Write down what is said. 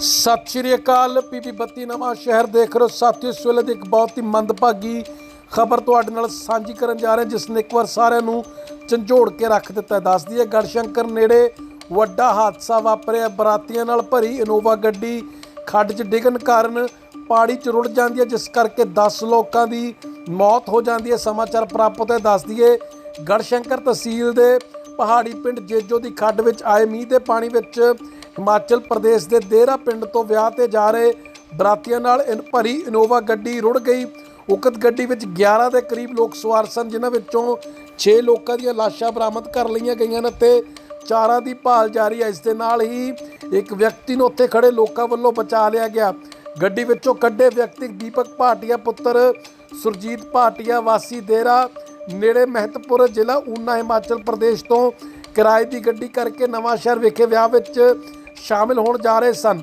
ਸਤਿ ਸ਼੍ਰੀ ਅਕਾਲ, ਪੀਪੀ ਬੱਤੀ ਨਵਾਂ ਸ਼ਹਿਰ ਦੇਖ ਰਹੇ ਹੋ। ਸਾਥੀਓ, ਇਸ ਵੇਲੇ ਦੀ ਇੱਕ ਬਹੁਤ ਹੀ ਮੰਦਭਾਗੀ ਖਬਰ ਤੁਹਾਡੇ ਨਾਲ ਸਾਂਝੀ ਕਰਨ ਜਾ ਰਹੇ ਜਿਸ ਨੇ ਇੱਕ ਵਾਰ ਸਾਰਿਆਂ ਨੂੰ ਝੰਜੋੜ ਕੇ ਰੱਖ ਦਿੱਤਾ ਹੈ। ਗੜਸ਼ੰਕਰ ਨੇੜੇ ਵੱਡਾ ਹਾਦਸਾ ਵਾਪਰਿਆ। ਬਰਾਤੀਆਂ ਨਾਲ ਭਰੀ ਇਨੋਵਾ ਗੱਡੀ ਖੱਡ 'ਚ ਡਿੱਗਣ ਕਾਰਨ ਪਾਣੀ 'ਚ ਰੁੜ ਜਾਂਦੀ ਹੈ, ਜਿਸ ਕਰਕੇ 10 ਲੋਕਾਂ ਦੀ ਮੌਤ ਹੋ ਜਾਂਦੀ ਹੈ। ਸਮਾਚਾਰ ਪ੍ਰਾਪਤ ਹੈ। ਦੱਸ ਦਈਏ, ਗੜਸ਼ੰਕਰ ਤਹਿਸੀਲ ਦੇ ਪਹਾੜੀ ਪਿੰਡ ਜੇਜੋ ਦੀ ਖੱਡ ਵਿੱਚ ਆਏ ਮੀਂਹ ਦੇ ਪਾਣੀ ਵਿੱਚ ਹਿਮਾਚਲ ਪ੍ਰਦੇਸ਼ ਦੇ ਦੇਹਰਾ ਪਿੰਡ ਤੋਂ ਵਿਆਹ ਤੇ ਜਾ ਰਹੇ ਬਰਾਤੀਆਂ ਨਾਲ ਇਨ ਭਰੀ ਇਨੋਵਾ ਗੱਡੀ ਰੁੜ ਗਈ। ਉਕਤ ਗੱਡੀ ਵਿੱਚ 11 ਦੇ ਕਰੀਬ ਲੋਕ ਸਵਾਰ ਸਨ, ਜਿਨ੍ਹਾਂ ਵਿੱਚੋਂ 6 ਲੋਕਾਂ ਦੀਆਂ ਲਾਸ਼ਾਂ ਬਰਾਮਦ ਕਰ ਲਈਆਂ ਗਈਆਂ ਨੇ ਤੇ ਚਾਰਾਂ ਦੀ ਭਾਲ ਜਾਰੀ ਹੈ। ਇਸ ਦੇ ਨਾਲ ਹੀ ਇੱਕ ਵਿਅਕਤੀ ਨੂੰ ਉੱਥੇ ਖੜੇ ਲੋਕਾਂ ਵੱਲੋਂ ਬਚਾ ਲਿਆ ਗਿਆ। ਗੱਡੀ ਵਿੱਚੋਂ ਕੱਢੇ ਵਿਅਕਤੀ ਦੀਪਕ ਭਾਟੀਆ, ਪੁੱਤਰ ਸੁਰਜੀਤ ਭਾਟੀਆ, ਵਾਸੀ ਦੇਰਾ ਨੇੜੇ ਮਹਿਤਪੁਰ ਜ਼ਿਲ੍ਹਾ, ਊਨਾ, ਹਿਮਾਚਲ ਪ੍ਰਦੇਸ਼ ਤੋਂ ਕਿਰਾਏ ਦੀ ਗੱਡੀ ਕਰਕੇ ਨਵਾਂ ਸ਼ਹਿਰ ਵਿਖੇ ਵਿਆਹ ਵਿੱਚ ਸ਼ਾਮਿਲ ਹੋਣ ਜਾ ਰਹੇ ਸਨ।